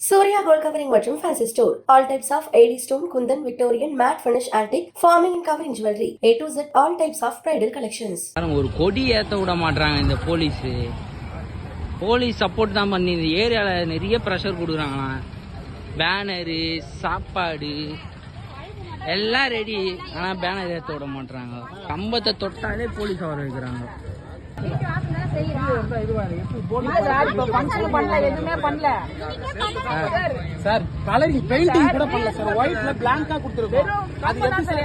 Surya gold covering மற்றும் fancy store all types of AD stone kundan Victorian matte finish antique forming and covering jewellery A to Z all types of bridal collections ஒரு கொடி ஏத்த விட மாட்டாங்க இந்த police. Police support தான் பண்ணி இந்த ஏரியாவில் நிறைய ப்ரெஷர் கொடுக்குறாங்களாம். பேனரு சாப்பாடு எல்லாம் ரெடி ஆனால் பேனர் ஏற்ற விட மாட்டுறாங்க கம்பத்தை தொட்டாலே போலீஸ் வர வைக்கிறாங்க சார் கலரிங் பெயிண்டிங் கூட பண்ணல சார் ஒயிட்ல பிளாங்கா கொடுத்துருக்கோம் அது எப்படி சார்?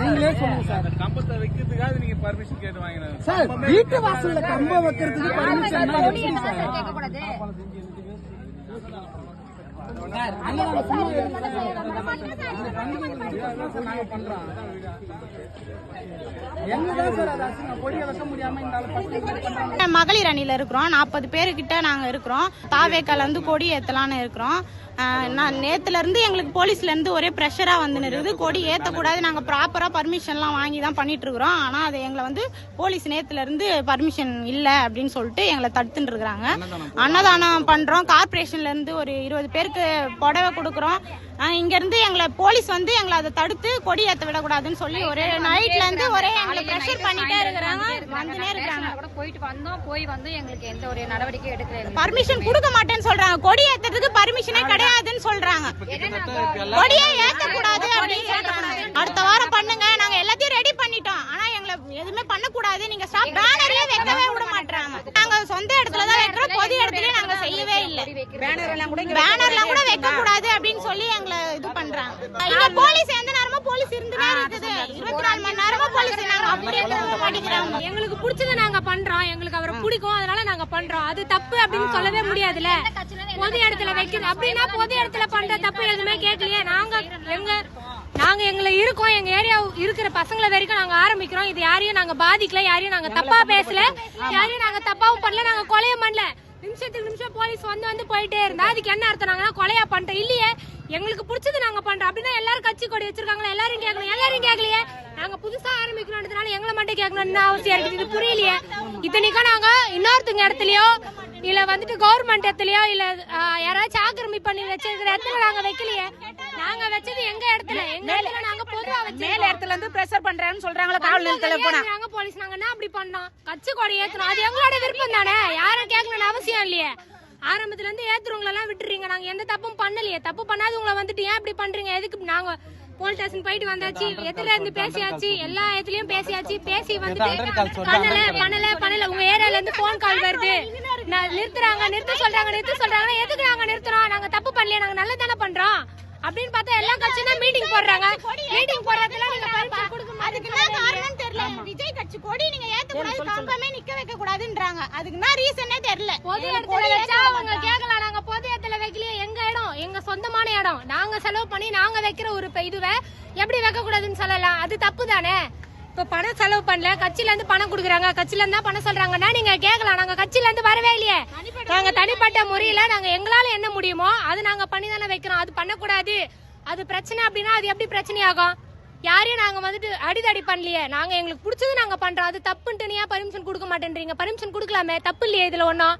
நீங்களே சொல்லுங்க சார் கம்பத்தை வைக்கிறதுக்காக நீங்க பர்மிஷன் கேட்டு வாங்கினாங்க சார் வீட்டு வாசல்ல கம்பம் வைக்கிறதுக்கு பர்மிஷன் எப்படி சார் சார், அங்க நம்ம மகளிர் அணியில இருக்கிறோம். நாற்பது கிட்ட நாங்க இருக்கிறோம். தாவேக்கால வந்து கொடி ஏத்தலான்னு இருக்கிறோம். நான் நேத்துல இருந்து எங்களுக்கு போலீஸ்ல இருந்து ஒரே ப்ரெஷரா வந்து இருக்குது கொடி ஏத்தக்கூடாது. நாங்க ப்ராப்பரா பர்மிஷன்லாம் வாங்கி தான் பண்ணிட்டு இருக்கிறோம் ஆனா அது எங்களை வந்து போலீஸ் நேத்துல இருந்து பர்மிஷன் இல்ல அப்படின்னு சொல்லிட்டு எங்களை தடுத்துட்டு இருக்கிறாங்க அன்னதானம் பண்றோம். கார்பரேஷன்ல இருந்து ஒரு இருபது பேருக்கு புடவை கொடுக்குறோம். ஆஹ் இங்க இருந்து எங்களை போலீஸ் வந்து எங்களை அதை தடுத்து கொடி ஏத்த விடக்கூடாதுன்னு சொல்லி ஒரே நைட்ல இருந்து ஒரே எங்களை ப்ரெஷர் பண்ணிட்டே இருக்கிறாங்க. வந்துனே இருக்கிறாங்க. கூட போயிட்டு வந்தோம். போய் வந்து எங்களுக்கு எந்த ஒரு நடவடிக்கை எடுக்கல பர்மிஷன் கொடுக்க மாட்டேன்னு சொல்றாங்க. கொடி ஏத்துறதுக்கு பர்மிஷனே கிடையாதுன்னு சொல்றாங்க. கொடியே ஏத்த கூடாது அப்படின்னு சொல்றாங்க. அடுத்த வாரம் பண்ணுங்க. நாங்க எல்லாத்தையும் ரெடி பண்ணிட்டோம். ஆனா எங்களை எதுவுமே பண்ண கூடாது நீங்க ஸ்டாப் பேனரே வைக்கவே விட மாட்டாங்க. நாங்க சொந்த இடத்துல தான் வைக்கிறோம். பொது இடத்துல நாங்க செய்யவே இல்ல. பேனர் எல்லாம் கூட பேனர்லாம் கூட வைக்க கூடாது அப்படின்னு சொல்லி எங்களை இது பண்றாங்க. இங்க போலீஸ் எந்த நேரமும் போலீஸ் இருந்துட்டே இருக்குது. இருபத்தி நாலு மணி அப்படியே மாட்டேங்கிறாங்க எங்களுக்கு பிடிச்சத நாங்க பண்றோம். எங்களுக்கு அவரை பிடிக்கும். அதனால நாங்க பண்றோம். அது தப்பு அப்படின்னு சொல்லவே முடியாதுல பொது இடத்துல வைக்கணும் அப்படின்னா பொது இடத்துல பண்ற தப்பு எதுவுமே கேட்கலையே. நாங்க எங்க நாங்க எங்களை இருக்கோம். எங்க ஏரியா இருக்கிற பசங்களை வரைக்கும் நாங்க ஆரம்பிக்கிறோம். இது யாரையும் நாங்க பாதிக்கல. யாரையும் நாங்க தப்பா பேசல. யாரையும் நாங்க தப்பாவும் பண்ணல. நாங்க கொலையும் பண்ணல. நிமிஷத்துக்கு நிமிஷம் போலீஸ் வந்து வந்து போயிட்டே இருந்தா அதுக்கு என்ன அர்த்தம்? நாங்க கொலையா பண்றோம்? இல்லையே. எங்களுக்கு பிடிச்சது நாங்க பண்றோம். அப்படின்னா எல்லாரும் கட்சி கொடி வச்சிருக்காங்களா? எல்லாரும் கேட்கணும் எல்லாரும் கேட்கலையே நாங்க புதுசா ஆரம்பிக்கிறோம்ன்றதுனால எங்களை மட்டும் கேட்கணும்னு அவசியம் இருக்குது. இது புரியலையே. இத்தனைக்கும் நாங்க இன்னொருத்தங்க இடத்துலயோ இல்ல வந்துட்டு கவர்மெண்ட் இடத்துலயோ இல்ல யாராச்சும் ஆக்கிரமிப்பு பண்ணி வச்சிருக்கிற இடத்துல நாங்க வைக்கலையே. நாங்க வச்சது எங்க இடத்துல? எங்க இடத்துல நாங்க பொதுவா மேல வச்சிருக்கோம் இடத்துல இருந்து பிரஷர் பண்றான்னு சொல்றாங்களா காவல் நிலையத்துல போனா. நாங்க போலீஸ் நாங்க என்ன அப்படி பண்ணோம்? கட்சி கொடி ஏத்தணும். அது எங்களோட விருப்பம் தானே? யாரும் கேட்கணும்னு அவசியம் இல்லையே. ஆரம்பத்துல இருந்து ஏத்துறவங்கள எல்லாம் விட்டுறீங்க. நாங்க எந்த தப்பும் பண்ணலையே. தப்பு பண்ணாதவங்கள வந்துட்டு ஏன் இப்படி பண்றீங்க? எதுக்கு நாங்க போலீஸ் ஸ்டேஷன் போயிட்டு வந்தாச்சு. எதுல இருந்து பேசியாச்சு. எல்லா இடத்துலயும் பேசியாச்சு. பேசி வந்துட்டு பண்ணல பண்ணல பண்ணல. உங்க ஏரியால இருந்து போன் கால் வருது. நான் நிறுத்துறாங்க நிறுத்த சொல்றாங்க நிறுத்த சொல்றாங்க. எதுக்கு நாங்க நிறுத்துறோம்? நாங்க தப்பு பண்ணலையே நாங்க நல்லது தானே பண்றோம்? அப்படின்னு பார்த்தா எல்லா கட்சியும் தான் மீட்டிங் போடுறாங்க. மீட்டிங் போடுறதுல நீங்க அதுக்கு என்ன காரணம் தெரியல. விஜய் கட்சி கொடி நீங்க ஏத்த கூடாது கம்பமே நிக்க வைக்க கூடாதுன்றாங்க அதுக்கு என்ன ரீசனே தெரியல. பொது இடத்துல வச்சா அவங்க கேட்கலாம் நாங்க பொது இடத்துல வைக்கலையே எங்க இடம் எங்க சொந்தமான இடம் நாங்க செலவு பண்ணி நாங்க வைக்கிற ஒரு இதுவை எப்படி வைக்க கூடாதுன்னு சொல்லலாம்? அது தப்பு தானே இப்ப பணம் செலவு பண்ணல. கட்சியில இருந்து பணம் கொடுக்குறாங்க. கட்சியில இருந்தா பணம் சொல்றாங்கன்னா நீங்க கேட்கலாம். நாங்க கட்சியில இருந்து வரவே இல்லையே. நாங்க தனிப்பட்ட முறையில நாங்க எங்களால என்ன முடியுமோ அது நாங்க பண்ணி தானே வைக்கிறோம். அது பண்ணக்கூடாது. அது பிரச்சனை அப்படின்னா அது எப்படி பிரச்சனையாகும்? யாரையும் நாங்க வந்துட்டு அடிதடி பண்ணலையே. நாங்க எங்களுக்கு பிடிச்சது நாங்க பண்றோம். அது தப்புன்ட்டு ஏன் பர்மிஷன் கொடுக்க மாட்டேன்றீங்க? பர்மிஷன் கொடுக்கலாமே. தப்பு இல்லையே இதுல ஒன்னும்